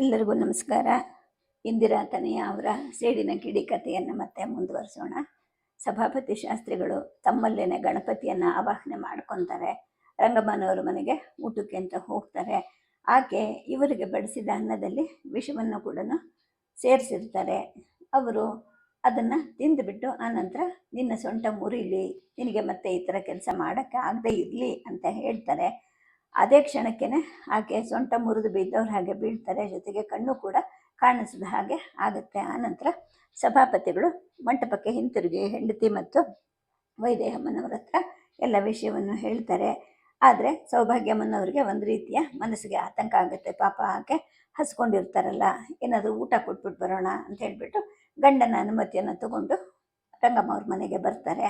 ಎಲ್ಲರಿಗೂ ನಮಸ್ಕಾರ. ಇಂದಿರಾ ತನೆಯ ಅವರ ಸೇಡಿನ ಕಿಡಿ ಕಥೆಯನ್ನು ಮತ್ತೆ ಮುಂದುವರಿಸೋಣ. ಸಭಾಪತಿ ಶಾಸ್ತ್ರಿಗಳು ತಮ್ಮಲ್ಲೇನೆ ಗಣಪತಿಯನ್ನು ಆವಾಹನೆ ಮಾಡ್ಕೊತಾರೆ. ರಂಗಮ್ಮನವರ ಮನೆಗೆ ಊಟಕ್ಕೆ ಅಂತ ಹೋಗ್ತಾರೆ. ಆಕೆ ಇವರಿಗೆ ಬಡಿಸಿದ ಅನ್ನದಲ್ಲಿ ವಿಷವನ್ನು ಕೂಡ ಸೇರಿಸಿರ್ತಾರೆ. ಅವರು ಅದನ್ನು ತಿಂದುಬಿಟ್ಟು ಆನಂತರ, ನಿನ್ನ ಸೊಂಟ ಮುರಿಲಿ, ನಿನಗೆ ಮತ್ತೆ ಈ ಥರ ಕೆಲಸ ಮಾಡೋಕ್ಕೆ ಆಗದೆ ಇರಲಿ ಅಂತ ಹೇಳ್ತಾರೆ. ಅದೇ ಕ್ಷಣಕ್ಕೇ ಆಕೆ ಸೊಂಟ ಮುರಿದು ಬಿದ್ದವ್ರ ಹಾಗೆ ಬೀಳ್ತಾರೆ. ಜೊತೆಗೆ ಕಣ್ಣು ಕೂಡ ಕಾಣಿಸಿದ ಹಾಗೆ ಆಗುತ್ತೆ. ಆನಂತರ ಸಭಾಪತಿಗಳು ಮಂಟಪಕ್ಕೆ ಹಿಂತಿರುಗಿ ಹೆಂಡತಿ ಮತ್ತು ವೈದೇಹಮ್ಮನವರ ಹತ್ರ ಎಲ್ಲ ವಿಷಯವನ್ನು ಹೇಳ್ತಾರೆ. ಆದರೆ ಸೌಭಾಗ್ಯಮ್ಮನವ್ರಿಗೆ ಒಂದು ರೀತಿಯ ಮನಸ್ಸಿಗೆ ಆತಂಕ ಆಗುತ್ತೆ. ಪಾಪ ಆಕೆ ಹಸ್ಕೊಂಡಿರ್ತಾರಲ್ಲ, ಏನಾದರೂ ಊಟ ಕೊಟ್ಬಿಟ್ಟು ಬರೋಣ ಅಂತ ಹೇಳಿಬಿಟ್ಟು ಗಂಡನ ಅನುಮತಿಯನ್ನು ತಗೊಂಡು ರಂಗಮ್ಮ ಅವ್ರ ಮನೆಗೆ ಬರ್ತಾರೆ.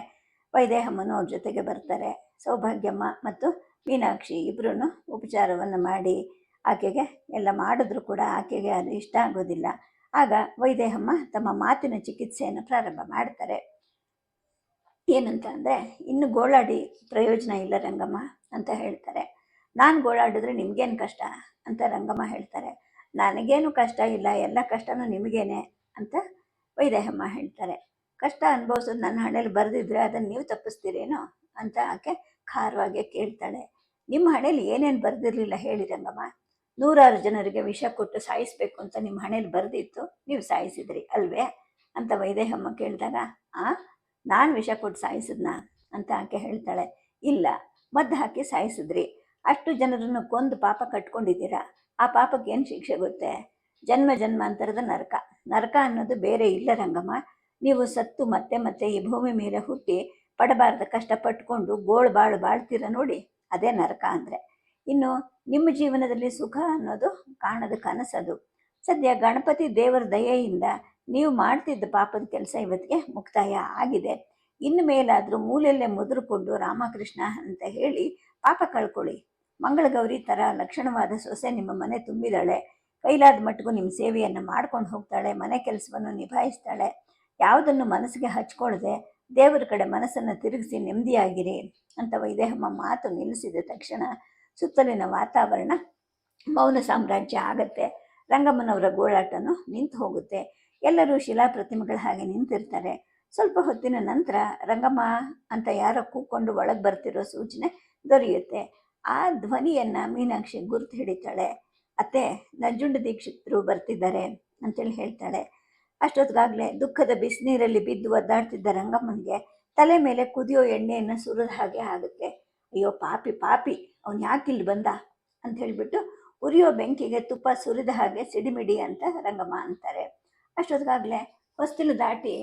ವೈದೇಹಮ್ಮನವ್ರ ಜೊತೆಗೆ ಬರ್ತಾರೆ. ಸೌಭಾಗ್ಯಮ್ಮ ಮತ್ತು ಮೀನಾಕ್ಷಿ ಇಬ್ಬರೂ ಉಪಚಾರವನ್ನು ಮಾಡಿ ಆಕೆಗೆ ಎಲ್ಲ ಮಾಡಿದ್ರು ಕೂಡ ಆಕೆಗೆ ಅದು ಇಷ್ಟ ಆಗೋದಿಲ್ಲ. ಆಗ ವೈದೇಹಮ್ಮ ತಮ್ಮ ಮಾತಿನ ಚಿಕಿತ್ಸೆಯನ್ನು ಪ್ರಾರಂಭ ಮಾಡ್ತಾರೆ. ಏನಂತ ಅಂದರೆ, ಇನ್ನು ಗೋಳಾಡಿ ಪ್ರಯೋಜನ ಇಲ್ಲ ರಂಗಮ್ಮ ಅಂತ ಹೇಳ್ತಾರೆ. ನಾನು ಗೋಳಾಡಿದ್ರೆ ನಿಮಗೇನು ಕಷ್ಟ ಅಂತ ರಂಗಮ್ಮ ಹೇಳ್ತಾರೆ. ನನಗೇನು ಕಷ್ಟ ಇಲ್ಲ, ಎಲ್ಲ ಕಷ್ಟನೂ ನಿಮಗೇನೆ ಅಂತ ವೈದೇಹಮ್ಮ ಹೇಳ್ತಾರೆ. ಕಷ್ಟ ಅನುಭವಿಸೋದು ನನ್ನ ಹಣೆಯಲ್ಲಿ ಬರೆದಿದ್ರೆ ಅದನ್ನು ನೀವು ತಪ್ಪಿಸ್ತೀರೇನೋ ಅಂತ ಆಕೆ ಖಾರವಾಗಿ ಕೇಳ್ತಾಳೆ. ನಿಮ್ಮ ಹಣೆಯಲ್ಲಿ ಏನೇನು ಬರೆದಿರಲಿಲ್ಲ ಹೇಳಿ ರಂಗಮ್ಮ. ನೂರಾರು ಜನರಿಗೆ ವಿಷ ಕೊಟ್ಟು ಸಾಯಿಸಬೇಕು ಅಂತ ನಿಮ್ಮ ಹಣೆಯಲ್ಲಿ ಬರೆದಿತ್ತು, ನೀವು ಸಾಯಿಸಿದ್ರಿ ಅಲ್ವೇ? ಅಂತ ವೈದೇಹಮ್ಮ ಕೇಳಿದಾಗ, ಆ, ನಾನು ವಿಷ ಕೊಟ್ಟು ಸಾಯಿಸಿದ್ನಾ? ಅಂತ ಆಕೆ ಹೇಳ್ತಾಳೆ, ಇಲ್ಲ, ಮದ್ದು ಹಾಕಿ ಸಾಯಿಸಿದ್ರಿ. ಅಷ್ಟು ಜನರನ್ನು ಕೊಂದು ಪಾಪ ಕಟ್ಕೊಂಡಿದ್ದೀರಾ? ಆ ಪಾಪಕ್ಕೆ ಏನು ಶಿಕ್ಷೆ ಗೊತ್ತೆ? ಜನ್ಮ ಜನ್ಮಾಂತರದ ನರಕ. ನರಕ ಅನ್ನೋದು ಬೇರೆ ಇಲ್ಲ ರಂಗಮ್ಮ. ನೀವು ಸತ್ತು ಮತ್ತೆ ಮತ್ತೆ ಈ ಭೂಮಿ ಮೇಲೆ ಹುಟ್ಟಿ ಪಡಬಾರ್ದ ಕಷ್ಟ ಪಟ್ಕೊಂಡು ಗೋಳು ಬಾಳು ಬಾಳ್ತೀರ ನೋಡಿ? ಅದೇ ನರಕ ಅಂದರೆ. ಇನ್ನು ನಿಮ್ಮ ಜೀವನದಲ್ಲಿ ಸುಖ ಅನ್ನೋದು ಕಾಣದ ಕನಸದು. ಸದ್ಯ ಗಣಪತಿ ದೇವರ ದಯೆಯಿಂದ ನೀವು ಮಾಡ್ತಿದ್ದ ಪಾಪದ ಕೆಲಸ ಇವತ್ತಿಗೆ ಮುಕ್ತಾಯ ಆಗಿದೆ. ಇನ್ನು ಮೇಲಾದರೂ ಮೂಲೆಯಲ್ಲೇ ಮುದುರುಕೊಂಡು ರಾಮಕೃಷ್ಣ ಅಂತ ಹೇಳಿ ಪಾಪ ಕಳ್ಕೊಳ್ಳಿ. ಮಂಗಳಗೌರಿ ಥರ ಲಕ್ಷಣವಾದ ಸೊಸೆ ನಿಮ್ಮ ಮನೆ ತುಂಬಿದಾಳೆ. ಕೈಲಾದ ಮಟ್ಟಿಗೂ ನಿಮ್ಮ ಸೇವೆಯನ್ನು ಮಾಡ್ಕೊಂಡು ಹೋಗ್ತಾಳೆ. ಮನೆ ಕೆಲಸವನ್ನು ನಿಭಾಯಿಸ್ತಾಳೆ. ಯಾವುದನ್ನು ಮನಸ್ಸಿಗೆ ಹಚ್ಕೊಳ್ಳದೆ ದೇವರ ಕಡೆ ಮನಸ್ಸನ್ನು ತಿರುಗಿಸಿ ನೆಮ್ಮದಿಯಾಗಿರಿ ಅಂತ ವೈದೇಹಮ್ಮ ಮಾತು ನಿಲ್ಲಿಸಿದ ತಕ್ಷಣ ಸುತ್ತಲಿನ ವಾತಾವರಣ ಮೌನ ಸಾಮ್ರಾಜ್ಯ ಆಗತ್ತೆ. ರಂಗಮ್ಮನವರ ಗೋಳಾಟನು ನಿಂತು ಹೋಗುತ್ತೆ. ಎಲ್ಲರೂ ಶಿಲಾ ಪ್ರತಿಮೆಗಳ ಹಾಗೆ ನಿಂತಿರ್ತಾರೆ. ಸ್ವಲ್ಪ ಹೊತ್ತಿನ ನಂತರ ರಂಗಮ್ಮ ಅಂತ ಯಾರೋ ಕೂಕೊಂಡು ಒಳಗೆ ಬರ್ತಿರೋ ಸೂಚನೆ ದೊರೆಯುತ್ತೆ. ಆ ಧ್ವನಿಯನ್ನು ಮೀನಾಕ್ಷಿ ಗುರುತು ಹಿಡಿತಾಳೆ. ಅತ್ತೆ ನಂಜುಂಡ ದೀಕ್ಷಿತರು ಬರ್ತಿದ್ದಾರೆ ಅಂತೇಳಿ ಹೇಳ್ತಾಳೆ. ಅಷ್ಟೊತ್ತಿಗಾಗಲೇ ದುಃಖದ ಬಿಸಿನೀರಲ್ಲಿ ಬಿದ್ದು ಒದ್ದಾಡ್ತಿದ್ದ ರಂಗಮ್ಮನಿಗೆ ತಲೆ ಮೇಲೆ ಕುದಿಯೋ ಎಣ್ಣೆಯನ್ನು ಸುರಿದ ಹಾಗೆ ಆಗುತ್ತೆ. ಅಯ್ಯೋ ಪಾಪಿ ಪಾಪಿ, ಅವನು ಯಾಕೆ ಇಲ್ಲಿ ಬಂದ? ಅಂತ ಹೇಳಿಬಿಟ್ಟು ಉರಿಯೋ ಬೆಂಕಿಗೆ ತುಪ್ಪ ಸುರಿದ ಹಾಗೆ ಸಿಡಿಮಿಡಿ ಅಂತ ರಂಗಮ್ಮ ಅಂತಾರೆ. ಅಷ್ಟೊತ್ತಿಗಾಗಲೇ ಹೊಸ್ತಿಲು ದಾಟಿ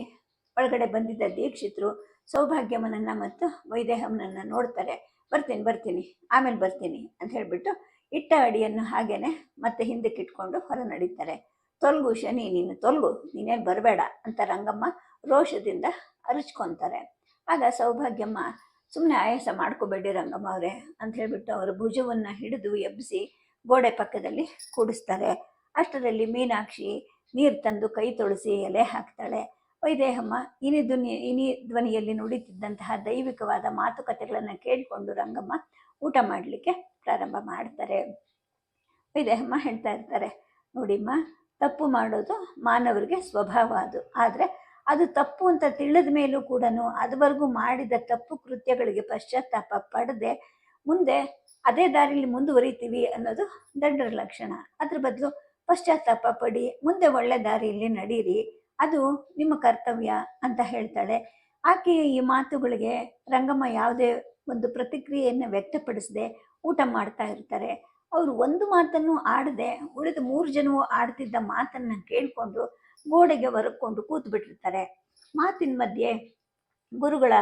ಒಳಗಡೆ ಬಂದಿದ್ದ ದೀಕ್ಷಿತರು ಸೌಭಾಗ್ಯಮ್ಮನನ್ನ ಮತ್ತು ವೈದೇಹಮ್ಮನನ್ನು ನೋಡ್ತಾರೆ. ಬರ್ತೀನಿ ಬರ್ತೀನಿ, ಆಮೇಲೆ ಬರ್ತೀನಿ ಅಂತ ಹೇಳಿಬಿಟ್ಟು ಇಟ್ಟ ಅಡಿಯನ್ನು ಹಾಗೇನೆ ಮತ್ತೆ ಹಿಂದಕ್ಕೆ ಇಟ್ಕೊಂಡು ಹೊರ ನಡೀತಾರೆ ತೊಲಗು ಶನಿ, ನೀನು ತೊಲಗು, ನೀನೇನು ಬರಬೇಡ ಅಂತ ರಂಗಮ್ಮ ರೋಷದಿಂದ ಅರಚ್ಕೊತಾರೆ. ಆಗ ಸೌಭಾಗ್ಯಮ್ಮ ಸುಮ್ಮನೆ ಆಯಾಸ ಮಾಡ್ಕೋಬೇಡಿ ರಂಗಮ್ಮ ಅವರೇ ಅಂತ ಹೇಳ್ಬಿಟ್ಟು ಅವರ ಭುಜವನ್ನು ಹಿಡಿದು ಎಬ್ಬಿಸಿ ಗೋಡೆ ಪಕ್ಕದಲ್ಲಿ ಕೂಡಿಸ್ತಾರೆ. ಅಷ್ಟರಲ್ಲಿ ಮೀನಾಕ್ಷಿ ನೀರು ತಂದು ಕೈ ತೊಳಸಿ ಎಲೆ ಹಾಕ್ತಾಳೆ. ವೈದೇಹಮ್ಮ, ಇನಿ ಧ್ವನಿ, ಇನಿ ಧ್ವನಿಯಲ್ಲಿ ನುಡಿತಿದ್ದಂತಹ ದೈವಿಕವಾದ ಮಾತುಕತೆಗಳನ್ನು ಕೇಳಿಕೊಂಡು ರಂಗಮ್ಮ ಊಟ ಮಾಡಲಿಕ್ಕೆ ಪ್ರಾರಂಭ ಮಾಡ್ತಾರೆ. ವೈದೇಹಮ್ಮ ಹೇಳ್ತಾ ಇರ್ತಾರೆ, ನೋಡಿಮ್ಮ ತಪ್ಪು ಮಾಡೋದು ಮಾನವರಿಗೆ ಸ್ವಭಾವ ಅದು. ಆದರೆ ಅದು ತಪ್ಪು ಅಂತ ತಿಳಿದ ಮೇಲೂ ಕೂಡ ಅದುವರೆಗೂ ಮಾಡಿದ ತಪ್ಪು ಕೃತ್ಯಗಳಿಗೆ ಪಶ್ಚಾತ್ತಾಪ ಪಡದೆ ಮುಂದೆ ಅದೇ ದಾರಿಯಲ್ಲಿ ಮುಂದುವರಿತೀವಿ ಅನ್ನೋದು ದಂಡರ ಲಕ್ಷಣ. ಅದ್ರ ಬದಲು ಪಶ್ಚಾತ್ತಾಪ ಪಡಿ, ಮುಂದೆ ಒಳ್ಳೆ ದಾರಿಯಲ್ಲಿ ನಡೀರಿ, ಅದು ನಿಮ್ಮ ಕರ್ತವ್ಯ ಅಂತ ಹೇಳ್ತಾಳೆ. ಆಕೆಯ ಈ ಮಾತುಗಳಿಗೆ ರಂಗಮ್ಮ ಯಾವುದೇ ಒಂದು ಪ್ರತಿಕ್ರಿಯೆಯನ್ನು ವ್ಯಕ್ತಪಡಿಸದೆ ಊಟ ಮಾಡ್ತಾ ಇರ್ತಾರೆ. ಅವರು ಒಂದು ಮಾತನ್ನು ಆಡದೆ ಉಳಿದ ಮೂರು ಜನವು ಆಡ್ತಿದ್ದ ಮಾತನ್ನು ಕೇಳಿಕೊಂಡು ಗೋಡೆಗೆ ಹೊರಕೊಂಡು ಕೂತು ಬಿಟ್ಟಿರ್ತಾರೆ ಮಾತಿನ ಮಧ್ಯೆ ಗುರುಗಳ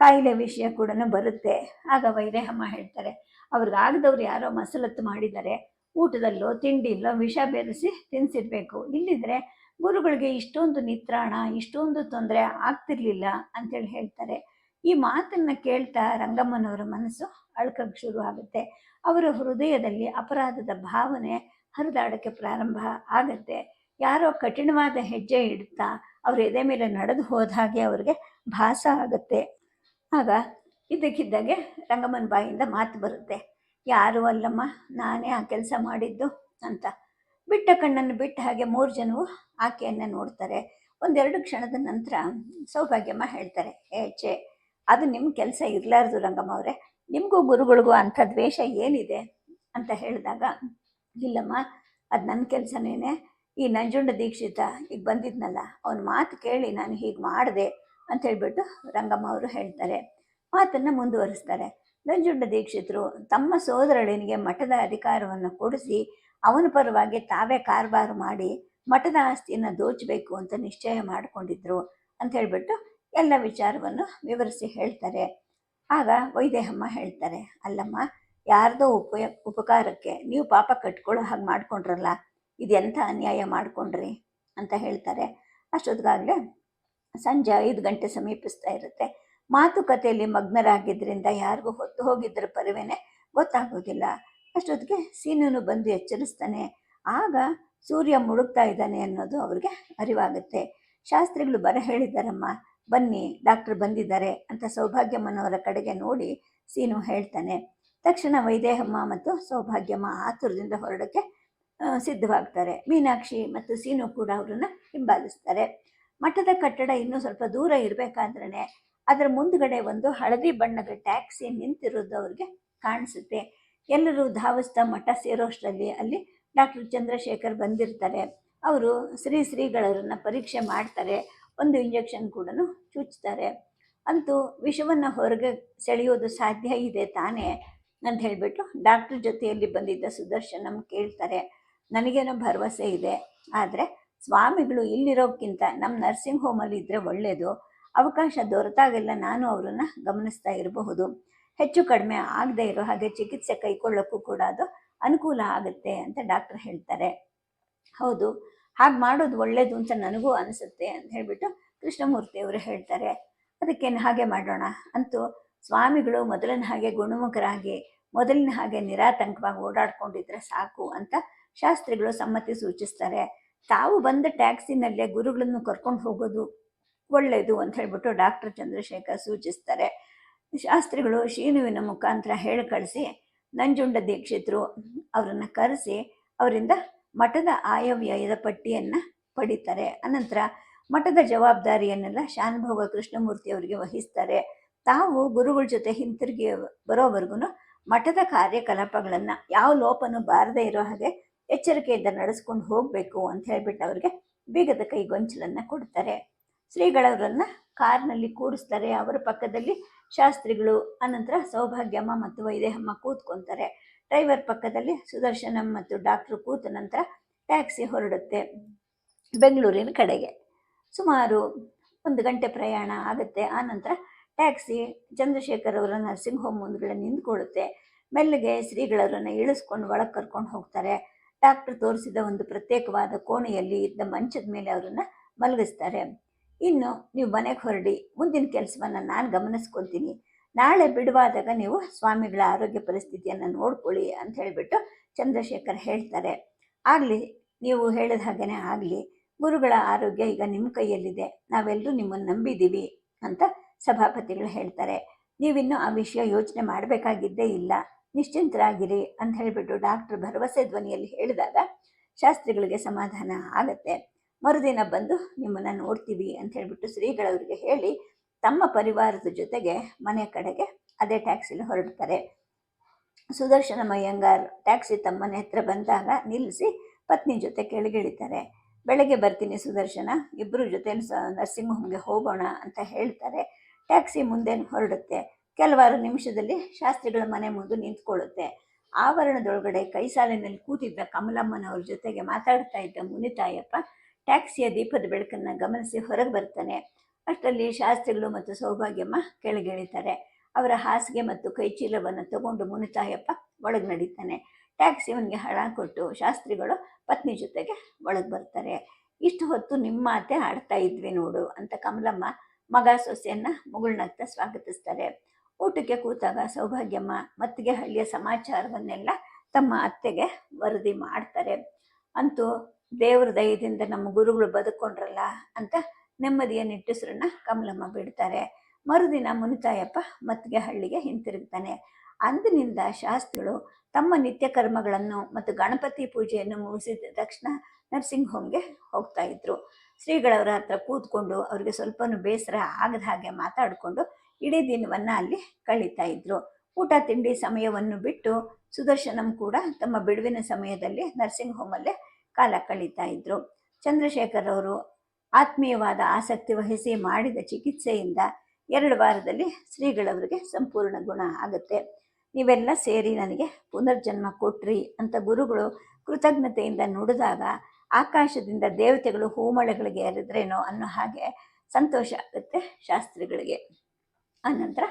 ಕಾಯಿಲೆ ವಿಷಯ ಕೂಡ ಬರುತ್ತೆ. ಆಗ ವೈರೇಹಮ್ಮ ಹೇಳ್ತಾರೆ, ಅವ್ರಿಗಾಗದವ್ರು ಯಾರೋ ಮಸಲತ್ತು ಮಾಡಿದ್ದಾರೆ. ಊಟದಲ್ಲೋ, ತಿಂಡಿಲ್ಲೋ, ವಿಷ ಬೆರೆಸಿ ತಿನ್ಸಿರ್ಬೇಕು. ಇಲ್ಲಿದ್ರೆ ಗುರುಗಳಿಗೆ ಇಷ್ಟೊಂದು ನಿತ್ರಾಣ, ಇಷ್ಟೊಂದು ತೊಂದರೆ ಆಗ್ತಿರ್ಲಿಲ್ಲ ಅಂತೇಳಿ ಹೇಳ್ತಾರೆ. ಈ ಮಾತನ್ನು ಕೇಳ್ತಾ ರಂಗಮ್ಮನವರ ಮನಸ್ಸು ಅಳ್ಕಕ್ಕೆ ಶುರು ಆಗುತ್ತೆ. ಅವರ ಹೃದಯದಲ್ಲಿ ಅಪರಾಧದ ಭಾವನೆ ಹರಿದಾಡಕ್ಕೆ ಪ್ರಾರಂಭ ಆಗುತ್ತೆ. ಯಾರೋ ಕಠಿಣವಾದ ಹೆಜ್ಜೆ ಇಡ್ತಾ ಅವ್ರ ಎದೆ ಮೇಲೆ ನಡೆದು ಹೋದ ಹಾಗೆ ಅವ್ರಿಗೆ ಭಾಸ ಆಗುತ್ತೆ. ಆಗ ಇದ್ದಕ್ಕಿದ್ದಾಗೆ ರಂಗಮ್ಮನ ಬಾಯಿಂದ ಮಾತು ಬರುತ್ತೆ. ಯಾರು ಅಲ್ಲಮ್ಮ, ನಾನೇ ಆ ಕೆಲಸ ಮಾಡಿದ್ದು ಅಂತ. ಬಿಟ್ಟ ಕಣ್ಣನ್ನು ಬಿಟ್ಟ ಹಾಗೆ ಮೂರು ಜನವು ಆಕೆಯನ್ನು ನೋಡ್ತಾರೆ. ಒಂದೆರಡು ಕ್ಷಣದ ನಂತರ ಸೌಭಾಗ್ಯಮ್ಮ ಹೇಳ್ತಾರೆ, ಏ ಅದು ನಿಮ್ಮ ಕೆಲಸ ಇರಲಾರ್ದು ರಂಗಮ್ಮ ಅವರೇ. ನಿಮಗೂ ಗುರುಗಳಿಗೂ ಅಂಥ ದ್ವೇಷ ಏನಿದೆ ಅಂತ ಹೇಳಿದಾಗ, ಇಲ್ಲಮ್ಮ, ಅದು ನನ್ನ ಕೆಲಸನೇ ಈ ನಂಜುಂಡ ದೀಕ್ಷಿತ ಈಗ ಬಂದಿದ್ನಲ್ಲ, ಅವನ ಮಾತು ಕೇಳಿ ನಾನು ಹೀಗೆ ಮಾಡಿದೆ ಅಂತ ಹೇಳಿಬಿಟ್ಟು ರಂಗಮ್ಮ ಅವರು ಹೇಳ್ತಾರೆ. ಮಾತನ್ನು ಮುಂದುವರಿಸ್ತಾರೆ. ನಂಜುಂಡ ದೀಕ್ಷಿತರು ತಮ್ಮ ಸೋದರಳಿನಿಗೆ ಮಠದ ಅಧಿಕಾರವನ್ನು ಕೊಡಿಸಿ, ಅವನ ಪರವಾಗಿ ತಾವೇ ಕಾರ್ಬಾರು ಮಾಡಿ ಮಠದ ಆಸ್ತಿಯನ್ನು ದೋಚಬೇಕು ಅಂತ ನಿಶ್ಚಯ ಮಾಡಿಕೊಂಡಿದ್ರು ಅಂತ ಹೇಳಿಬಿಟ್ಟು ಎಲ್ಲ ವಿಚಾರವನ್ನು ವಿವರಿಸಿ ಹೇಳ್ತಾರೆ. ಆಗ ವೈದೇಹಮ್ಮ ಹೇಳ್ತಾರೆ, ಅಲ್ಲಮ್ಮ, ಯಾರ್ದೋ ಉಪಯ, ಉಪಕಾರಕ್ಕೆ ನೀವು ಪಾಪ ಕಟ್ಕೊಳ್ಳೋ ಹಾಗೆ ಮಾಡ್ಕೊಂಡ್ರಲ್ಲ, ಇದೆಂಥ ಅನ್ಯಾಯ ಮಾಡಿಕೊಂಡ್ರಿ? ಅಂತ ಹೇಳ್ತಾರೆ. ಅಷ್ಟೊತ್ತಿಗಾಗಲೇ ಸಂಜೆ ಐದು ಗಂಟೆ ಸಮೀಪಿಸ್ತಾ ಇರುತ್ತೆ. ಮಾತುಕತೆಯಲ್ಲಿ ಮಗ್ನರಾಗಿದ್ದರಿಂದ ಯಾರಿಗೂ ಹೊತ್ತು ಹೋಗಿದ್ದರ ಪರಿವೇನೆ ಗೊತ್ತಾಗೋದಿಲ್ಲ. ಅಷ್ಟೊತ್ತಿಗೆ ಸೀನನು ಬಂದು ಎಚ್ಚರಿಸ್ತಾನೆ. ಆಗ ಸೂರ್ಯ ಮುಳುಗ್ತಾ ಇದ್ದಾನೆ ಅನ್ನೋದು ಅವ್ರಿಗೆ ಅರಿವಾಗುತ್ತೆ. ಶಾಸ್ತ್ರಿಗಳು ಬರ ಹೇಳಿದ್ದಾರಮ್ಮ ಬನ್ನಿ, ಡಾಕ್ಟರ್ ಬಂದಿದ್ದಾರೆ ಅಂತ ಸೌಭಾಗ್ಯಮ್ಮನವರ ಕಡೆಗೆ ನೋಡಿ ಸೀನು ಹೇಳ್ತಾನೆ. ತಕ್ಷಣ ವೈದೇಹಮ್ಮ ಮತ್ತು ಸೌಭಾಗ್ಯಮ್ಮ ಆತುರದಿಂದ ಹೊರಡಕ್ಕೆ ಸಿದ್ಧವಾಗ್ತಾರೆ. ಮೀನಾಕ್ಷಿ ಮತ್ತು ಸೀನು ಕೂಡ ಅವರನ್ನು ಹಿಂಬಾಲಿಸ್ತಾರೆ. ಮಠದ ಕಟ್ಟಡ ಇನ್ನೂ ಸ್ವಲ್ಪ ದೂರ ಇರಬೇಕಾದ್ರೆ ಅದರ ಮುಂದ್ಗಡೆ ಒಂದು ಹಳದಿ ಬಣ್ಣದ ಟ್ಯಾಕ್ಸಿ ನಿಂತಿರೋದು ಅವ್ರಿಗೆ ಕಾಣಿಸುತ್ತೆ. ಎಲ್ಲರೂ ಧಾವಿಸ್ತಾ ಮಠ ಸೇರೋಷ್ಟರಲ್ಲಿ ಅಲ್ಲಿ ಡಾಕ್ಟರ್ ಚಂದ್ರಶೇಖರ್ ಬಂದಿರ್ತಾರೆ. ಅವರು ಶ್ರೀ ಶ್ರೀಗಳರನ್ನು ಪರೀಕ್ಷೆ ಮಾಡ್ತಾರೆ. ಒಂದು ಇಂಜೆಕ್ಷನ್ ಕೂಡ ಚುಚ್ತಾರೆ. ಅಂತೂ ವಿಷವನ್ನು ಹೊರಗೆ ಸೆಳೆಯೋದು ಸಾಧ್ಯ ಇದೆ ತಾನೇ ಅಂತ ಹೇಳಿಬಿಟ್ಟು ಡಾಕ್ಟ್ರ್ ಜೊತೆಯಲ್ಲಿ ಬಂದಿದ್ದ ಸುದರ್ಶನಂ ಕೇಳ್ತಾರೆ. ನನಗೇನೋ ಭರವಸೆ ಇದೆ. ಆದರೆ ಸ್ವಾಮಿಗಳು ಇಲ್ಲಿರೋಕ್ಕಿಂತ ನಮ್ಮ ನರ್ಸಿಂಗ್ ಹೋಮಲ್ಲಿ ಇದ್ದರೆ ಒಳ್ಳೆಯದು ಅವಕಾಶ ದೊರೆತಾಗೆಲ್ಲ ನಾನು ಅವರನ್ನು ಗಮನಿಸ್ತಾ ಇರಬಹುದು. ಹೆಚ್ಚು ಕಡಿಮೆ ಆಗದೆ ಇರೋ ಹಾಗೆ ಚಿಕಿತ್ಸೆ ಕೈಕೊಳ್ಳೋಕ್ಕೂ ಕೂಡ ಅದು ಅನುಕೂಲ ಆಗುತ್ತೆ ಅಂತ ಡಾಕ್ಟರ್ ಹೇಳ್ತಾರೆ. ಹೌದು. ಹಾಗೆ ಮಾಡೋದು ಒಳ್ಳೇದು ಅಂತ ನನಗೂ ಅನಿಸುತ್ತೆ ಅಂತ ಹೇಳಿಬಿಟ್ಟು ಕೃಷ್ಣಮೂರ್ತಿ ಅವರು ಹೇಳ್ತಾರೆ. ಅದಕ್ಕೇನು ಹಾಗೆ ಮಾಡೋಣ ಅಂತೂ ಸ್ವಾಮಿಗಳು ಮೊದಲಿನ ಹಾಗೆ ಗುಣಮುಖರಾಗಿ, ಮೊದಲಿನ ಹಾಗೆ ನಿರಾತಂಕವಾಗಿ ಓಡಾಡ್ಕೊಂಡಿದ್ರೆ ಸಾಕು ಅಂತ ಶಾಸ್ತ್ರಿಗಳು ಸಮ್ಮತಿ ಸೂಚಿಸ್ತಾರೆ. ತಾವು ಬಂದ ಟ್ಯಾಕ್ಸಿನಲ್ಲೇ ಗುರುಗಳನ್ನು ಕರ್ಕೊಂಡು ಹೋಗೋದು ಒಳ್ಳೆಯದು ಅಂತ ಹೇಳ್ಬಿಟ್ಟು ಡಾಕ್ಟರ್ ಚಂದ್ರಶೇಖರ್ ಸೂಚಿಸ್ತಾರೆ. ಶಾಸ್ತ್ರಿಗಳು ಶೀನುವಿನ ಮುಖಾಂತರ ಹೇಳಿ ಕಳಿಸಿ, ನಂಜುಂಡ ದೀಕ್ಷಿತರು ಅವರನ್ನು ಕರೆಸಿ ಅವರಿಂದ ಮಠದ ಆಯವ್ಯಯದ ಪಟ್ಟಿಯನ್ನು ಪಡಿತಾರೆ. ಅನಂತರ ಮಠದ ಜವಾಬ್ದಾರಿಯನ್ನೆಲ್ಲ ಶಾನುಭೋಗ ಕೃಷ್ಣಮೂರ್ತಿ ಅವರಿಗೆ ವಹಿಸ್ತಾರೆ. ತಾವು ಗುರುಗಳ ಜೊತೆ ಹಿಂತಿರುಗಿ ಬರೋವರೆಗೂ ಮಠದ ಕಾರ್ಯಕಲಾಪಗಳನ್ನು ಯಾವ ಲೋಪನೂ ಬಾರದೇ ಇರೋ ಹಾಗೆ ಎಚ್ಚರಿಕೆಯಿಂದ ನಡೆಸ್ಕೊಂಡು ಹೋಗಬೇಕು ಅಂತ ಹೇಳ್ಬಿಟ್ಟು ಅವರಿಗೆ ಬೀಗದ ಕೈ ಗೊಂಚಲನ್ನು ಕೊಡ್ತಾರೆ. ಶ್ರೀಗಳವರನ್ನು ಕಾರ್ನಲ್ಲಿ ಕೂಡಿಸ್ತಾರೆ. ಅವರ ಪಕ್ಕದಲ್ಲಿ ಶಾಸ್ತ್ರಿಗಳು, ಅನಂತರ ಸೌಭಾಗ್ಯಮ್ಮ ಮತ್ತು ವೈದೇಹಮ್ಮ ಕೂತ್ಕೊಂತಾರೆ. ಡ್ರೈವರ್ ಪಕ್ಕದಲ್ಲಿ ಸುದರ್ಶನಂ ಮತ್ತು ಡಾಕ್ಟ್ರು ಕೂತ ನಂತರ ಟ್ಯಾಕ್ಸಿ ಹೊರಡುತ್ತೆ ಬೆಂಗಳೂರಿನ ಕಡೆಗೆ. ಸುಮಾರು ಒಂದು ಗಂಟೆ ಪ್ರಯಾಣ ಆಗುತ್ತೆ. ಆ ನಂತರ ಟ್ಯಾಕ್ಸಿ ಚಂದ್ರಶೇಖರ್ ಅವರ ನರ್ಸಿಂಗ್ ಹೋಮ್ ಮುಂದ್ಗಡೆ ನಿಂತ್ಕೊಳ್ಳುತ್ತೆ. ಮೆಲ್ಲಗೆ ಶ್ರೀಗಳವರನ್ನು ಇಳಿಸ್ಕೊಂಡು ಒಳಗೆ ಕರ್ಕೊಂಡು ಹೋಗ್ತಾರೆ. ಡಾಕ್ಟರ್ ತೋರಿಸಿದ ಒಂದು ಪ್ರತ್ಯೇಕವಾದ ಕೋಣೆಯಲ್ಲಿ ಇದ್ದ ಮಂಚದ ಮೇಲೆ ಅವರನ್ನು ಮಲಗಿಸ್ತಾರೆ. ಇನ್ನು ನೀವು ಮನೆಗೆ ಹೊರಡಿ, ಮುಂದಿನ ಕೆಲಸವನ್ನು ನಾನು ಗಮನಿಸ್ಕೊತೀನಿ ನಾಳೆ ಬಿಡುವಾದಾಗ ನೀವು ಸ್ವಾಮಿಗಳ ಆರೋಗ್ಯ ಪರಿಸ್ಥಿತಿಯನ್ನು ನೋಡ್ಕೊಳ್ಳಿ ಅಂತ ಹೇಳಿಬಿಟ್ಟು ಚಂದ್ರಶೇಖರ್ ಹೇಳ್ತಾರೆ. ಆಗಲಿ, ನೀವು ಹೇಳಿದ ಹಾಗೇನೆ ಆಗಲಿ, ಗುರುಗಳ ಆರೋಗ್ಯ ಈಗ ನಿಮ್ಮ ಕೈಯಲ್ಲಿದೆ. ನಾವೆಲ್ಲರೂ ನಿಮ್ಮನ್ನು ನಂಬಿದ್ದೀವಿ ಅಂತ ಸಭಾಪತಿಗಳು ಹೇಳ್ತಾರೆ. ನೀವಿನ್ನೂ ಆ ವಿಷಯ ಯೋಚನೆ ಮಾಡಬೇಕಾಗಿದ್ದೇ ಇಲ್ಲ. ನಿಶ್ಚಿಂತರಾಗಿರಿ ಅಂತ ಹೇಳಿಬಿಟ್ಟು ಡಾಕ್ಟರ್ ಭರವಸೆ ಧ್ವನಿಯಲ್ಲಿ ಹೇಳಿದಾಗ ಶಾಸ್ತ್ರಿಗಳಿಗೆ ಸಮಾಧಾನ ಆಗತ್ತೆ. ಮರುದಿನ ಬಂದು ನಿಮ್ಮನ್ನು ನೋಡ್ತೀವಿ ಅಂತ ಹೇಳಿಬಿಟ್ಟು ಶ್ರೀಗಳವರಿಗೆ ಹೇಳಿ ತಮ್ಮ ಪರಿವಾರದ ಜೊತೆಗೆ ಮನೆ ಕಡೆಗೆ ಅದೇ ಟ್ಯಾಕ್ಸಿಲಿ ಹೊರಡ್ತಾರೆ. ಸುದರ್ಶನ ಮಯ್ಯಂಗಾರ್ ಟ್ಯಾಕ್ಸಿ ತಮ್ಮನೆ ಹತ್ರ ಬಂದಾಗ ನಿಲ್ಲಿಸಿ ಪತ್ನಿ ಜೊತೆ ಕೆಳಗಿಳಿತಾರೆ. ಬೆಳಗ್ಗೆ ಬರ್ತೀನಿ ಸುದರ್ಶನ ಇಬ್ಬರು ಜೊತೆ ನರ್ಸಿಂಗ್ ಹೋಮ್ಗೆ ಹೋಗೋಣ ಅಂತ ಹೇಳ್ತಾರೆ. ಟ್ಯಾಕ್ಸಿ ಮುಂದೆ ಹೊರಡುತ್ತೆ? ಕೆಲವಾರು ನಿಮಿಷದಲ್ಲಿ ಶಾಸ್ತ್ರಿಗಳ ಮನೆ ಮುಂದೆ ನಿಂತ್ಕೊಳ್ಳುತ್ತೆ. ಆವರಣದೊಳಗಡೆ ಕೈ ಸಾಲಿನಲ್ಲಿ ಕೂತಿದ್ದ ಕಮಲಮ್ಮನವ್ರ ಜೊತೆಗೆ ಮಾತಾಡ್ತಾ ಇದ್ದ ಮುನಿತಾಯಪ್ಪ ಟ್ಯಾಕ್ಸಿಯ ದೀಪದ ಬೆಳಕನ್ನು ಗಮನಿಸಿ ಹೊರಗೆ ಬರ್ತಾನೆ. ಅಷ್ಟರಲ್ಲಿ ಶಾಸ್ತ್ರಿಗಳು ಮತ್ತು ಸೌಭಾಗ್ಯಮ್ಮ ಕೆಳಗಿಳಿತಾರೆ. ಅವರ ಹಾಸಿಗೆ ಮತ್ತು ಕೈಚೀಲವನ್ನು ತಗೊಂಡು ಮುನಿತಾಯಪ್ಪ ಒಳಗೆ ನಡೀತಾನೆ. ಟ್ಯಾಕ್ಸಿ ಅವನಿಗೆ ಹಣ ಕೊಟ್ಟು ಶಾಸ್ತ್ರಿಗಳು ಪತ್ನಿ ಜೊತೆಗೆ ಒಳಗೆ ಬರ್ತಾರೆ. ಇಷ್ಟು ಹೊತ್ತು ನಿಮ್ಮ ಮಾತೆ ಆಡ್ತಾ ಇದ್ವಿ ನೋಡು ಅಂತ ಕಮಲಮ್ಮ ಮಗ ಸೊಸೆಯನ್ನ ಮುಗುಳ್ನಗ್ತಾ ಸ್ವಾಗತಿಸ್ತಾರೆ. ಊಟಕ್ಕೆ ಕೂತಾಗ ಸೌಭಾಗ್ಯಮ್ಮ ಮತ್ತಿಗೆ ಹಳ್ಳಿಯ ಸಮಾಚಾರವನ್ನೆಲ್ಲ ತಮ್ಮ ಅತ್ತೆಗೆ ವರದಿ ಮಾಡ್ತಾರೆ. ಅಂತೂ ದೇವ್ರ ದಯದಿಂದ ನಮ್ಮ ಗುರುಗಳು ಬದುಕೊಂಡ್ರಲ್ಲ ಅಂತ ನೆಮ್ಮದಿಯ ನಿಟ್ಟುಸಿರನ್ನ ಕಮಲಮ್ಮ ಬಿಡ್ತಾರೆ. ಮರುದಿನ ಮುನಿತಾಯಪ್ಪ ಮತ್ತಿಗೆ ಹಳ್ಳಿಗೆ ಹಿಂತಿರುಗ್ತಾನೆ. ಅಂದಿನಿಂದ ಶಾಸ್ತ್ರಿಗಳು ತಮ್ಮ ನಿತ್ಯ ಕರ್ಮಗಳನ್ನು ಮತ್ತು ಗಣಪತಿ ಪೂಜೆಯನ್ನು ಮುಗಿಸಿದ ತಕ್ಷಣ ನರ್ಸಿಂಗ್ ಹೋಮ್ಗೆ ಹೋಗ್ತಾ ಇದ್ರು. ಶ್ರೀಗಳವರ ಹತ್ರ ಕೂತ್ಕೊಂಡು ಅವರಿಗೆ ಸ್ವಲ್ಪನೂ ಬೇಸರ ಆಗದ ಹಾಗೆ ಮಾತಾಡಿಕೊಂಡು ಇಡೀ ದಿನವನ್ನು ಅಲ್ಲಿ ಕಳೀತಾ ಇದ್ರು. ಊಟ, ತಿಂಡಿ ಸಮಯವನ್ನು ಬಿಟ್ಟು ಸುದರ್ಶನಂ ಕೂಡ ತಮ್ಮ ಬಿಡುವಿನ ಸಮಯದಲ್ಲಿ ನರ್ಸಿಂಗ್ ಹೋಮಲ್ಲೇ ಕಾಲ ಕಳೀತಾ ಇದ್ರು. ಚಂದ್ರಶೇಖರ್ ಅವರು ಆತ್ಮೀಯವಾದ ಆಸಕ್ತಿ ವಹಿಸಿ ಮಾಡಿದ ಚಿಕಿತ್ಸೆಯಿಂದ ಎರಡು ವಾರದಲ್ಲಿ ಶ್ರೀಗಳವರಿಗೆ ಸಂಪೂರ್ಣ ಗುಣ ಆಗುತ್ತೆ. ನೀವೆಲ್ಲ ಸೇರಿ ನನಗೆ ಪುನರ್ಜನ್ಮ ಕೊಟ್ರಿ ಅಂತ ಗುರುಗಳು ಕೃತಜ್ಞತೆಯಿಂದ ನುಡಿದಾಗ ಆಕಾಶದಿಂದ ದೇವತೆಗಳು ಹೂಮಳೆಗಳಿಗೆ ಎರೆದ್ರೇನೋ ಅನ್ನೋ ಹಾಗೆ ಸಂತೋಷ ಆಗುತ್ತೆ ಶಾಸ್ತ್ರಿಗಳಿಗೆ. ಆನಂತರ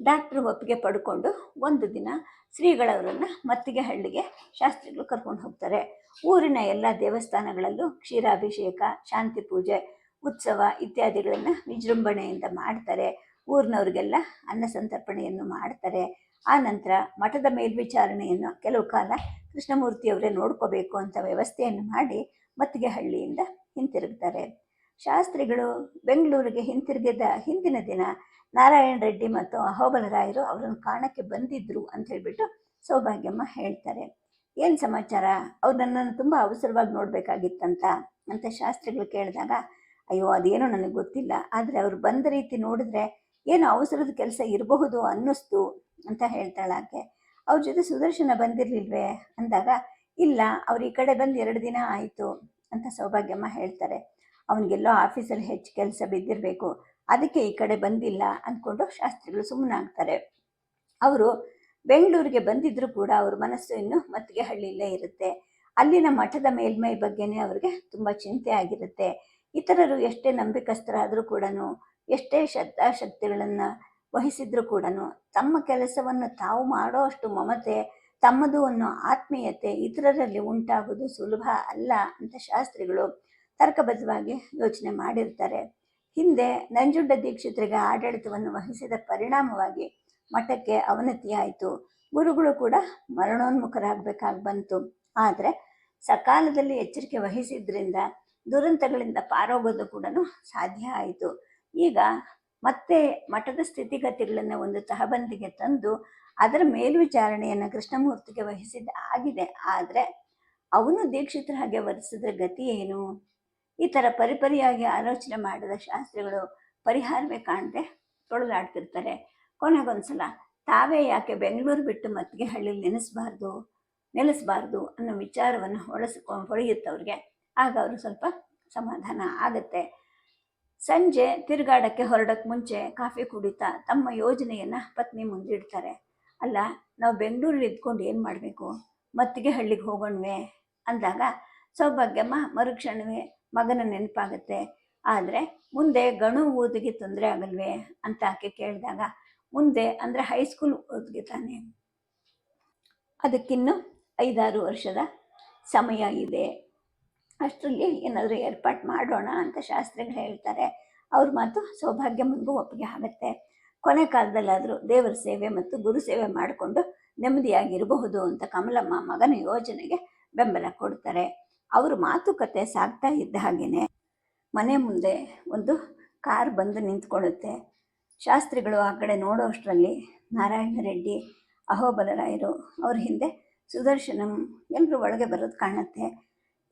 ಡಾಕ್ಟ್ರು ಒಪ್ಪಿಗೆ ಪಡ್ಕೊಂಡು ಒಂದು ದಿನ ಶ್ರೀಗಳವರನ್ನು ಮತ್ತಿಗೆ ಹಳ್ಳಿಗೆ ಶಾಸ್ತ್ರಿಗಳು ಕರ್ಕೊಂಡು ಹೋಗ್ತಾರೆ. ಊರಿನ ಎಲ್ಲ ದೇವಸ್ಥಾನಗಳಲ್ಲೂ ಕ್ಷೀರಾಭಿಷೇಕ, ಶಾಂತಿ ಪೂಜೆ, ಉತ್ಸವ ಇತ್ಯಾದಿಗಳನ್ನು ವಿಜೃಂಭಣೆಯಿಂದ ಮಾಡ್ತಾರೆ. ಊರಿನವ್ರಿಗೆಲ್ಲ ಅನ್ನ ಸಂತರ್ಪಣೆಯನ್ನು ಮಾಡ್ತಾರೆ. ಆ ನಂತರ ಮಠದ ಮೇಲ್ವಿಚಾರಣೆಯನ್ನು ಕೆಲವು ಕಾಲ ಕೃಷ್ಣಮೂರ್ತಿಯವರೇ ನೋಡ್ಕೋಬೇಕು ಅಂತ ವ್ಯವಸ್ಥೆಯನ್ನು ಮಾಡಿ ಮತ್ತಿಗೆ ಹಳ್ಳಿಯಿಂದ ಹಿಂತಿರುಗ್ತಾರೆ. ಶಾಸ್ತ್ರಿಗಳು ಬೆಂಗಳೂರಿಗೆ ಹಿಂತಿರುಗಿದ ಹಿಂದಿನ ದಿನ ನಾರಾಯಣ ರೆಡ್ಡಿ ಮತ್ತು ಅಹೋಬಲರಾಯರು ಅವರನ್ನು ಕಾಣಕ್ಕೆ ಬಂದಿದ್ರು ಅಂತ ಹೇಳ್ಬಿಟ್ಟು ಸೌಭಾಗ್ಯಮ್ಮ ಹೇಳ್ತಾರೆ. ಏನು ಸಮಾಚಾರ? ಅವ್ರು ನನ್ನನ್ನು ತುಂಬ ಅವಸರವಾಗಿ ನೋಡಬೇಕಾಗಿತ್ತಂತ ಅಂತ ಶಾಸ್ತ್ರಿಗಳು ಕೇಳಿದಾಗ, ಅಯ್ಯೋ, ಅದೇನೋ ನನಗೆ ಗೊತ್ತಿಲ್ಲ. ಆದರೆ ಅವರು ಬಂದ ರೀತಿ ನೋಡಿದ್ರೆ ಏನು ಅವಸರದ ಕೆಲಸ ಇರಬಹುದು ಅನ್ನಿಸ್ತು ಅಂತ ಹೇಳ್ತಾಳಾಕೆ ಅವ್ರ ಜೊತೆ ಸುದರ್ಶನ ಬಂದಿರಲಿಲ್ವೇ? ಅಂದಾಗ, ಇಲ್ಲ, ಅವ್ರು ಈ ಕಡೆ ಬಂದು ಎರಡು ದಿನ ಆಯಿತು ಅಂತ ಸೌಭಾಗ್ಯಮ್ಮ ಹೇಳ್ತಾರೆ. ಅವನಿಗೆಲ್ಲೋ ಆಫೀಸಲ್ಲಿ ಹೆಚ್ಚು ಕೆಲಸ ಬಿದ್ದಿರಬೇಕು. ಅದಕ್ಕೆ ಈ ಕಡೆ ಬಂದಿಲ್ಲ ಅಂದ್ಕೊಂಡು ಶಾಸ್ತ್ರಿಗಳು ಸುಮ್ಮನಾಗ್ತಾರೆ ಅವರು ಬೆಂಗಳೂರಿಗೆ ಬಂದಿದ್ದರೂ ಕೂಡ ಅವ್ರ ಮನಸ್ಸು ಇನ್ನೂ ಮತ್ತಿಗೆ ಹಳ್ಳಿಯಲ್ಲೇ ಇರುತ್ತೆ. ಅಲ್ಲಿನ ಮಠದ ಮೇಲ್ಮೈ ಬಗ್ಗೆನೇ ಅವ್ರಿಗೆ ತುಂಬ ಚಿಂತೆ ಆಗಿರುತ್ತೆ. ಇತರರು ಎಷ್ಟೇ ನಂಬಿಕಸ್ಥರಾದರೂ ಕೂಡ ಎಷ್ಟೇ ಶ್ರದ್ಧಾಶಕ್ತಿಗಳನ್ನು ವಹಿಸಿದ್ರು ಕೂಡ ತಮ್ಮ ಕೆಲಸವನ್ನು ತಾವು ಮಾಡೋ ಅಷ್ಟು ಮಮತೆ, ತಮ್ಮದು ಅನ್ನೋ ಆತ್ಮೀಯತೆ ಇತರರಲ್ಲಿ ಉಂಟಾಗೋದು ಸುಲಭ ಅಲ್ಲ ಅಂತ ಶಾಸ್ತ್ರಿಗಳು ತರ್ಕಬದ್ಧವಾಗಿ ಯೋಚನೆ ಮಾಡಿರ್ತಾರೆ. ಹಿಂದೆ ನಂಜುಂಡ ದೀಕ್ಷಿತರಿಗೆ ಆಡಳಿತವನ್ನು ವಹಿಸಿದ ಪರಿಣಾಮವಾಗಿ ಮಠಕ್ಕೆ ಅವನತಿಯಾಯಿತು ಗುರುಗಳು ಕೂಡ ಮರಣೋನ್ಮುಖರಾಗಬೇಕಾಗಿ ಬಂತು. ಆದರೆ ಸಕಾಲದಲ್ಲಿ ಎಚ್ಚರಿಕೆ ವಹಿಸಿದ್ರಿಂದ ದುರಂತಗಳಿಂದ ಪಾರೋಗೋದು ಕೂಡ ಸಾಧ್ಯ ಆಯಿತು. ಈಗ ಮತ್ತೆ ಮಠದ ಸ್ಥಿತಿಗತಿಗಳನ್ನು ಒಂದು ತಹಬಂದಿಗೆ ತಂದು ಅದರ ಮೇಲ್ವಿಚಾರಣೆಯನ್ನು ಕೃಷ್ಣಮೂರ್ತಿಗೆ ವಹಿಸಿದ ಆಗಿದೆ. ಆದರೆ ಅವನು ದೀಕ್ಷಿತರ ಹಾಗೆ ವರ್ತಿಸಿದ್ರೆ ಗತಿ ಏನು? ಈ ಥರ ಪರಿಪರಿಯಾಗಿ ಆಲೋಚನೆ ಮಾಡಿದ ಶಾಸ್ತ್ರಿಗಳು ಪರಿಹಾರವೇ ಕಾಣದೆ ತೊಳಲಾಡ್ತಿರ್ತಾರೆ ಕೊನೆಗೊಂದ್ಸಲ, ತಾವೇ ಯಾಕೆ ಬೆಂಗಳೂರು ಬಿಟ್ಟು ಮತ್ತಿಗೆ ಹಳ್ಳಿಲಿ ನೆನೆಸಬಾರ್ದು, ನೆಲೆಸಬಾರ್ದು ಅನ್ನೋ ವಿಚಾರವನ್ನು ಹೊಳಸ್ಕೊಂಡು ಹೊಳೆಯುತ್ತವ್ರಿಗೆ ಆಗ ಅವರು ಸ್ವಲ್ಪ ಸಮಾಧಾನ ಆಗುತ್ತೆ. ಸಂಜೆ ತಿರುಗಾಡಕ್ಕೆ ಹೊರಡಕ್ಕೆ ಮುಂಚೆ ಕಾಫಿ ಕುಡಿತಾ ತಮ್ಮ ಯೋಜನೆಯನ್ನು ಪತ್ನಿ ಮುಂದಿಡ್ತಾರೆ. ಅಲ್ಲ, ನಾವು ಬೆಂಗಳೂರಲ್ಲಿ ಇದ್ಕೊಂಡು ಏನು ಮಾಡಬೇಕು? ಮತ್ತಿಗೆ ಹಳ್ಳಿಗೆ ಹೋಗೋಣವೆ ಅಂದಾಗ ಸೌಭಾಗ್ಯಮ್ಮ ಮರುಕ್ಷಣವೇ ಮಗನ ನೆನಪಾಗುತ್ತೆ. ಆದರೆ ಮುಂದೆ ಗಣು ಓದಿಗೆ ತೊಂದರೆ ಆಗಲ್ವೇ ಅಂತ ಆಕೆ ಕೇಳಿದಾಗ ಮುಂದೆ ಅಂದರೆ ಹೈಸ್ಕೂಲ್ ಓದಿಗೆ ತಾನೆ. ಅದಕ್ಕಿನ್ನೂ ಐದಾರು ವರ್ಷದ ಸಮಯ ಇದೆ. ಅಷ್ಟರಲ್ಲಿ ಏನಾದರೂ ಏರ್ಪಾಟ್ ಮಾಡೋಣ ಅಂತ ಶಾಸ್ತ್ರಿಗಳು ಹೇಳ್ತಾರೆ. ಅವ್ರ ಮಾತು ಸೌಭಾಗ್ಯ ಮುಂದೂ ಒಪ್ಪಿಗೆ ಆಗುತ್ತೆ. ಕೊನೆ ಕಾಲದಲ್ಲಾದರೂ ದೇವರ ಸೇವೆ ಮತ್ತು ಗುರು ಸೇವೆ ಮಾಡಿಕೊಂಡು ನೆಮ್ಮದಿಯಾಗಿರಬಹುದು ಅಂತ ಕಮಲಮ್ಮ ಮಗನ ಯೋಜನೆಗೆ ಬೆಂಬಲ ಕೊಡ್ತಾರೆ. ಅವರು ಮಾತುಕತೆ ಸಾಗ್ತಾ ಇದ್ದ ಹಾಗೆಯೇ ಮನೆ ಮುಂದೆ ಒಂದು ಕಾರ್ ಬಂದು ನಿಂತ್ಕೊಳ್ಳುತ್ತೆ. ಶಾಸ್ತ್ರಿಗಳು ಆ ಕಡೆ ನೋಡೋ ಅಷ್ಟರಲ್ಲಿ ನಾರಾಯಣ ರೆಡ್ಡಿ ಅಹೋಬಲರಾಯರು ಅವ್ರ ಹಿಂದೆ ಸುದರ್ಶನಂ ಎಲ್ಲರೂ ಒಳಗೆ ಬರೋದು ಕಾಣುತ್ತೆ.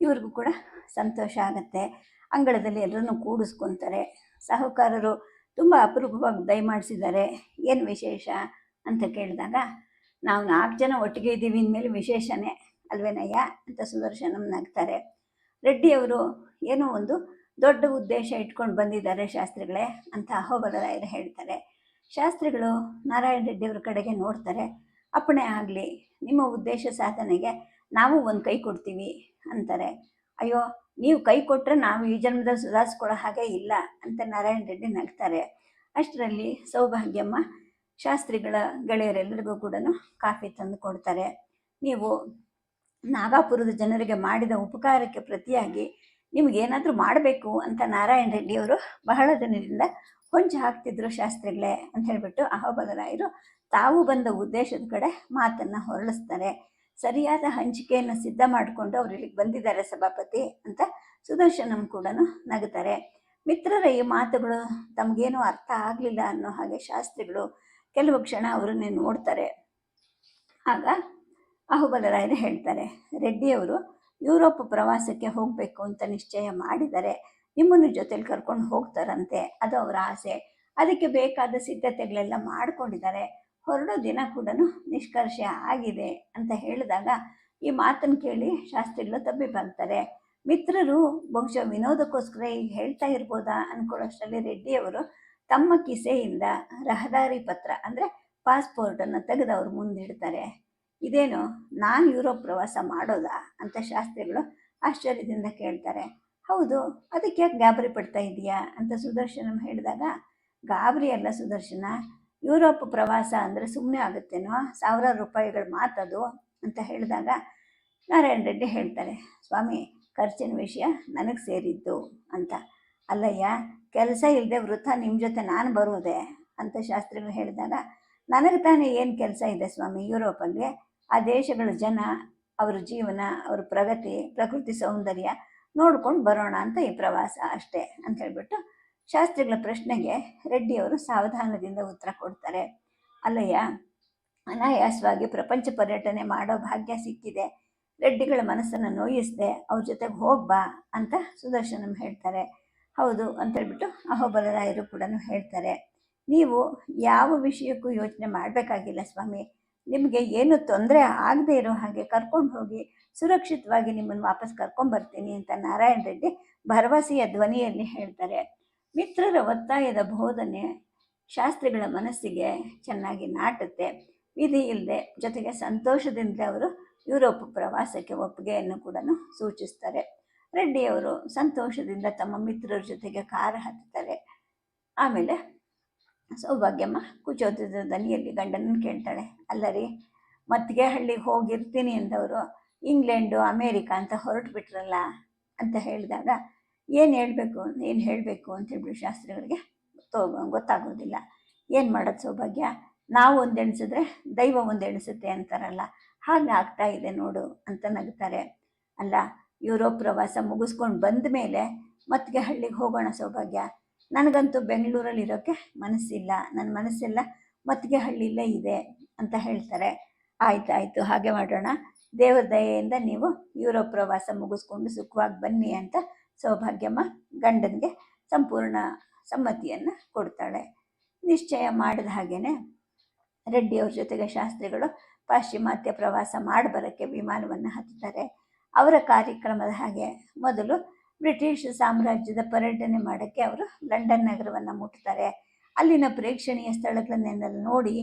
ಇವ್ರಿಗೂ ಕೂಡ ಸಂತೋಷ ಆಗುತ್ತೆ. ಅಂಗಳದಲ್ಲಿ ಎಲ್ಲರನ್ನೂ ಕೂಡಿಸ್ಕೊತಾರೆ. ಸಾಹುಕಾರರು ತುಂಬ ಅಪರೂಪವಾಗಿ ದಯಮಾಡಿಸಿದ್ದಾರೆ ಏನು ವಿಶೇಷ ಅಂತ ಕೇಳಿದಾಗ, ನಾವು ನಾಲ್ಕು ಜನ ಒಟ್ಟಿಗೆ ಇದ್ದೀವಿ ಅಂದಮೇಲೆ ವಿಶೇಷನೇ. ಅಲ್ವೇನಯ್ಯ? ಅಂತ ಸುದರ್ಶನಂ ನಗ್ತಾರೆ. ರೆಡ್ಡಿಯವರು ಏನೋ ಒಂದು ದೊಡ್ಡ ಉದ್ದೇಶ ಇಟ್ಕೊಂಡು ಬಂದಿದ್ದಾರೆ ಶಾಸ್ತ್ರಿಗಳೇ ಅಂತ ಅಹೋಬಲರಾಯರು ಹೇಳ್ತಾರೆ. ಶಾಸ್ತ್ರಿಗಳು ನಾರಾಯಣ ರೆಡ್ಡಿಯವ್ರ ಕಡೆಗೆ ನೋಡ್ತಾರೆ, ಅಪ್ಪಣೆ ಆಗಲಿ, ನಿಮ್ಮ ಉದ್ದೇಶ ಸಾಧನೆಗೆ ನಾವು ಒಂದು ಕೈ ಕೊಡ್ತೀವಿ ಅಂತಾರೆ. ಅಯ್ಯೋ, ನೀವು ಕೈ ಕೊಟ್ಟರೆ ನಾವು ಈ ಜನ್ಮದಲ್ಲಿ ಸುಧಾರಿಸ್ಕೊಳ್ಳೋ ಹಾಗೆ ಇಲ್ಲ ಅಂತ ನಾರಾಯಣ ರೆಡ್ಡಿ ನಗ್ತಾರೆ. ಅಷ್ಟರಲ್ಲಿ ಸೌಭಾಗ್ಯಮ್ಮ ಶಾಸ್ತ್ರಿಗಳ ಗೆಳೆಯರೆಲ್ಲರಿಗೂ ಕೂಡ ಕಾಫಿ ತಂದು ಕೊಡ್ತಾರೆ. ನೀವು ನಾಗಾಪುರದ ಜನರಿಗೆ ಮಾಡಿದ ಉಪಕಾರಕ್ಕೆ ಪ್ರತಿಯಾಗಿ ನಿಮಗೇನಾದರೂ ಮಾಡಬೇಕು ಅಂತ ನಾರಾಯಣ ರೆಡ್ಡಿಯವರು ಬಹಳ ದಿನದಿಂದ ಹೊಂಚು ಹಾಕ್ತಿದ್ರು ಶಾಸ್ತ್ರಿಗಳೇ ಅಂತ ಹೇಳಿಬಿಟ್ಟು ಅಹೋಬಲರಾಯರು ತಾವು ಬಂದ ಉದ್ದೇಶದ ಕಡೆ ಮಾತನ್ನು ಹೊರಳಿಸ್ತಾರೆ. ಸರಿಯಾದ ಹಂಚಿಕೆಯನ್ನು ಸಿದ್ಧ ಮಾಡಿಕೊಂಡು ಅವರು ಇಲ್ಲಿಗೆ ಬಂದಿದ್ದಾರೆ ಸಭಾಪತಿ ಅಂತ ಸುದರ್ಶನಂ ಕೂಡ ನಗುತ್ತಾರೆ ಮಿತ್ರರ, ಈ ಮಾತುಗಳು ತಮಗೇನು ಅರ್ಥ ಆಗಲಿಲ್ಲ ಅನ್ನೋ ಹಾಗೆ ಶಾಸ್ತ್ರಿಗಳು ಕೆಲವು ಕ್ಷಣ ಅವರನ್ನೇ ನೋಡ್ತಾರೆ. ಆಗ ಅಹುಬಲರಾಯರು ಹೇಳ್ತಾರೆ, ರೆಡ್ಡಿಯವರು ಯುರೋಪ್ ಪ್ರವಾಸಕ್ಕೆ ಹೋಗಬೇಕು ಅಂತ ನಿಶ್ಚಯ ಮಾಡಿದರೆ ನಿಮ್ಮನ್ನು ಜೊತೆಲಿ ಕರ್ಕೊಂಡು ಹೋಗ್ತಾರಂತೆ, ಅದು ಅವರ ಆಸೆ. ಅದಕ್ಕೆ ಬೇಕಾದ ಸಿದ್ಧತೆಗಳೆಲ್ಲ ಮಾಡಿಕೊಂಡಿದ್ದಾರೆ. ಹೊರಡೋ ದಿನ ಕೂಡ ನಿಷ್ಕರ್ಷ ಆಗಿದೆ, ಅಂತ ಹೇಳಿದಾಗ ಈ ಮಾತನ್ನು ಕೇಳಿ ಶಾಸ್ತ್ರಿಗಳು ತಬ್ಬಿ ಬರ್ತಾರೆ ಮಿತ್ರರು ಬಹುಶಃ ವಿನೋದಕ್ಕೋಸ್ಕರ ಈಗ ಹೇಳ್ತಾ ಇರ್ಬೋದಾ? ಅಂದ್ಕೊಳ್ಳೋಷ್ಟರಲ್ಲಿ ರೆಡ್ಡಿಯವರು ತಮ್ಮ ಕಿಸೆಯಿಂದ ರಹದಾರಿ ಪತ್ರ ಅಂದರೆ ಪಾಸ್ಪೋರ್ಟನ್ನು ತೆಗೆದು ಅವ್ರು ಮುಂದಿಡ್ತಾರೆ. ಇದೇನು ನಾನು ಯುರೋಪ್ ಪ್ರವಾಸ ಮಾಡೋದಾ ಅಂತ ಶಾಸ್ತ್ರಿಗಳು ಆಶ್ಚರ್ಯದಿಂದ ಕೇಳ್ತಾರೆ. ಹೌದು, ಅದಕ್ಕೆ ಯಾಕೆ ಗಾಬರಿ ಪಡ್ತಾ ಇದೆಯಾ ಅಂತ ಸುದರ್ಶನ ಹೇಳಿದಾಗ, ಗಾಬರಿ ಅಲ್ಲ ಸುದರ್ಶನ, ಯುರೋಪ್ ಪ್ರವಾಸ ಅಂದರೆ ಸುಮ್ಮನೆ ಆಗುತ್ತೇನೋ, ಸಾವಿರಾರು ರೂಪಾಯಿಗಳು ಮಾತದು ಅಂತ ಹೇಳಿದಾಗ ನಾರಾಯಣ ರೆಡ್ಡಿ ಹೇಳ್ತಾರೆ, ಸ್ವಾಮಿ ಖರ್ಚಿನ ವಿಷಯ ನನಗೆ ಸೇರಿದ್ದು ಅಂತ. ಅಲ್ಲಯ್ಯ, ಕೆಲಸ ಇಲ್ಲದೆ ವೃಥ ನಿಮ್ಮ ಜೊತೆ ನಾನು ಬರುವುದೇ ಅಂತ ಶಾಸ್ತ್ರಿಗಳು ಹೇಳಿದಾಗ, ನನಗೆ ತಾನೇ ಏನು ಕೆಲಸ ಇದೆ ಸ್ವಾಮಿ ಯುರೋಪಲ್ಲಿ? ಆ ದೇಶಗಳ ಜನ ಅವರ ಜೀವನ, ಅವರ ಪ್ರಗತಿ, ಪ್ರಕೃತಿ ಸೌಂದರ್ಯ ನೋಡ್ಕೊಂಡು ಬರೋಣ ಅಂತ ಈ ಪ್ರವಾಸ ಅಷ್ಟೇ ಅಂತ ಹೇಳ್ಬಿಟ್ಟು ಶಾಸ್ತ್ರಿಗಳ ಪ್ರಶ್ನೆಗೆ ರೆಡ್ಡಿಯವರು ಸಾವಧಾನದಿಂದ ಉತ್ತರ ಕೊಡ್ತಾರೆ. ಅಲ್ಲಯ್ಯ, ಅನಾಯಾಸವಾಗಿ ಪ್ರಪಂಚ ಪರ್ಯಟನೆ ಮಾಡೋ ಭಾಗ್ಯ ಸಿಕ್ಕಿದೆ. ರೆಡ್ಡಿಗಳ ಮನಸ್ಸನ್ನು ನೋಯಿಸದೆ, ಅವ್ರ ಜೊತೆಗೆ ಹೋಗ್ಬಾ ಅಂತ ಸುದರ್ಶನ ಹೇಳ್ತಾರೆ. ಹೌದು ಅಂತೇಳ್ಬಿಟ್ಟು ಅಹೋಬಲರಾಯರು ಕೂಡ ಹೇಳ್ತಾರೆ. ನೀವು ಯಾವ ವಿಷಯಕ್ಕೂ ಯೋಚನೆ ಮಾಡಬೇಕಾಗಿಲ್ಲ ಸ್ವಾಮಿ. ನಿಮಗೆ ಏನು ತೊಂದರೆ ಆಗದೆ ಇರೋ ಹಾಗೆ ಕರ್ಕೊಂಡು ಹೋಗಿ ಸುರಕ್ಷಿತವಾಗಿ ನಿಮ್ಮನ್ನು ವಾಪಸ್ ಕರ್ಕೊಂಬರ್ತೀನಿ ಅಂತ ನಾರಾಯಣ ರೆಡ್ಡಿ ಭರವಸೆಯ ಧ್ವನಿಯಲ್ಲಿ ಹೇಳ್ತಾರೆ. ಮಿತ್ರರ ಒತ್ತಾಯದ ಬೋಧನೆ ಶಾಸ್ತ್ರಿಗಳ ಮನಸ್ಸಿಗೆ ಚೆನ್ನಾಗಿ ನಾಟುತ್ತೆ. ವಿಧಿ ಇಲ್ಲದೆ ಜೊತೆಗೆ ಸಂತೋಷದಿಂದ ಅವರು ಯುರೋಪ್ ಪ್ರವಾಸಕ್ಕೆ ಒಪ್ಪಿಗೆಯನ್ನು ಕೂಡ ಸೂಚಿಸ್ತಾರೆ. ರೆಡ್ಡಿಯವರು ಸಂತೋಷದಿಂದ ತಮ್ಮ ಮಿತ್ರರ ಜೊತೆಗೆ ಕಾರ್ ಹತ್ತಾರೆ ಆಮೇಲೆ ಸೌಭಾಗ್ಯಮ್ಮ ಕುಚೋದ್ಯದ ದನಿಯಲ್ಲಿ ಗಂಡನನ್ನು ಕೇಳ್ತಾಳೆ. ಅಲ್ಲ ರೀ ಮತ್ತಿಗೆ ಹಳ್ಳಿಗೆ ಹೋಗಿರ್ತೀನಿ ಅಂದವರು ಇಂಗ್ಲೆಂಡು, ಅಮೇರಿಕಾ ಅಂತ ಹೊರಟು ಬಿಟ್ರಲ್ಲ ಅಂತ ಹೇಳಿದಾಗ, ಏನು ಹೇಳಬೇಕು ಏನು ಹೇಳಬೇಕು? ಅಂತ ಹೇಳ್ಬಿಟ್ಟು ಶಾಸ್ತ್ರಿಗಳಿಗೆ ಗೊತ್ತಾಗೋದಿಲ್ಲ. ಏನು ಮಾಡೋದು ಸೌಭಾಗ್ಯ? ನಾವು ಒಂದು ಎಣಿಸಿದ್ರೆ ದೈವ ಒಂದೆಣಿಸುತ್ತೆ ಅಂತಾರಲ್ಲ. ಹಾಗೆ ಆಗ್ತಾ ಇದೆ ನೋಡು ಅಂತ ನಗ್ತಾರೆ. ಅಲ್ಲ, ಯುರೋಪ್ ಪ್ರವಾಸ ಮುಗಿಸ್ಕೊಂಡು ಬಂದ ಮೇಲೆ ಮತ್ತಿಗೆ ಹಳ್ಳಿಗೆ ಹೋಗೋಣ ಸೌಭಾಗ್ಯ? ನನಗಂತೂ ಬೆಂಗಳೂರಲ್ಲಿ ಇರೋಕ್ಕೆ ಮನಸ್ಸಿಲ್ಲ. ನನ್ನ ಮನಸ್ಸೆಲ್ಲ ಮತ್ತಿಗೆ ಹಳ್ಳಿಲೇ ಇದೆ ಅಂತ ಹೇಳ್ತಾರೆ. ಆಯ್ತು, ಆಯಿತು, ಹಾಗೆ ಮಾಡೋಣ. ದೇವರ ದಯೆಯಿಂದ ನೀವು ಯುರೋಪ್ ಪ್ರವಾಸ ಮುಗಿಸ್ಕೊಂಡು ಸುಖವಾಗಿ ಬನ್ನಿ ಅಂತ ಸೌಭಾಗ್ಯಮ್ಮ ಗಂಡನಿಗೆ ಸಂಪೂರ್ಣ ಸಮ್ಮತಿಯನ್ನು ಕೊಡ್ತಾಳೆ. ನಿಶ್ಚಯ ಮಾಡಿದ ಹಾಗೇನೆ ರೆಡ್ಡಿಯವ್ರ ಜೊತೆಗೆ ಶಾಸ್ತ್ರಿಗಳು ಪಾಶ್ಚಿಮಾತ್ಯ ಪ್ರವಾಸ ಮಾಡಬರೋಕ್ಕೆ ವಿಮಾನವನ್ನು ಹತ್ತುತ್ತಾರೆ ಅವರ ಕಾರ್ಯಕ್ರಮದ ಹಾಗೆ ಮೊದಲು ಬ್ರಿಟಿಷ್ ಸಾಮ್ರಾಜ್ಯದ ಪರ್ಯಟನೆ ಮಾಡೋಕ್ಕೆ ಅವರು ಲಂಡನ್ ನಗರವನ್ನು ಮುಟ್ತಾರೆ. ಅಲ್ಲಿನ ಪ್ರೇಕ್ಷಣೀಯ ಸ್ಥಳಗಳನ್ನೆಲ್ಲ ನೋಡಿ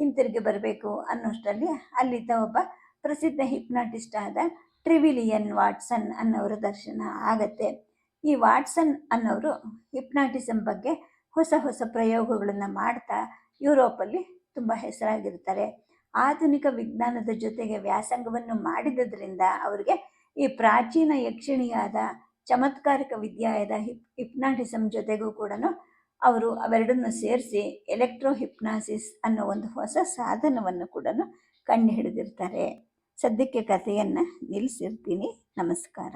ಹಿಂತಿರುಗಿ ಬರಬೇಕು ಅನ್ನೋಷ್ಟರಲ್ಲಿ ಅಲ್ಲಿದ್ದ ಒಬ್ಬ ಪ್ರಸಿದ್ಧ ಹಿಪ್ನಾಟಿಸ್ಟ್ ಆದ ಟ್ರಿವಿಲಿಯನ್ ವಾಟ್ಸನ್ ಅನ್ನೋರ ದರ್ಶನ ಆಗತ್ತೆ. ಈ ವಾಟ್ಸನ್ ಅನ್ನೋರು ಹಿಪ್ನಾಟಿಸಮ್ ಬಗ್ಗೆ ಹೊಸ ಹೊಸ ಪ್ರಯೋಗಗಳನ್ನು ಮಾಡ್ತಾ ಯುರೋಪಲ್ಲಿ ತುಂಬ ಹೆಸರಾಗಿರ್ತಾರೆ. ಆಧುನಿಕ ವಿಜ್ಞಾನದ ಜೊತೆಗೆ ವ್ಯಾಸಂಗವನ್ನು ಮಾಡಿದ್ದರಿಂದ ಅವರಿಗೆ ಈ ಪ್ರಾಚೀನ ಯಕ್ಷಿಣಿಯಾದ ಚಮತ್ಕಾರಿಕ ವಿದ್ಯಾಯದ ಹಿಪ್ ಹಿಪ್ನಾಟಿಸಮ್ ಜೊತೆಗೂ ಕೂಡ ಅವರು ಅವೆರಡನ್ನು ಸೇರಿಸಿ ಎಲೆಕ್ಟ್ರೋ ಹಿಪ್ನಾಸಿಸ್ ಅನ್ನೋ ಒಂದು ಹೊಸ ಸಾಧನವನ್ನು ಕೂಡ ಕಂಡುಹಿಡಿದಿರ್ತಾರೆ ಸದ್ಯಕ್ಕೆ ಕಥೆಯನ್ನು ನಿಲ್ಲಿಸಿರ್ತೀನಿ. ನಮಸ್ಕಾರ.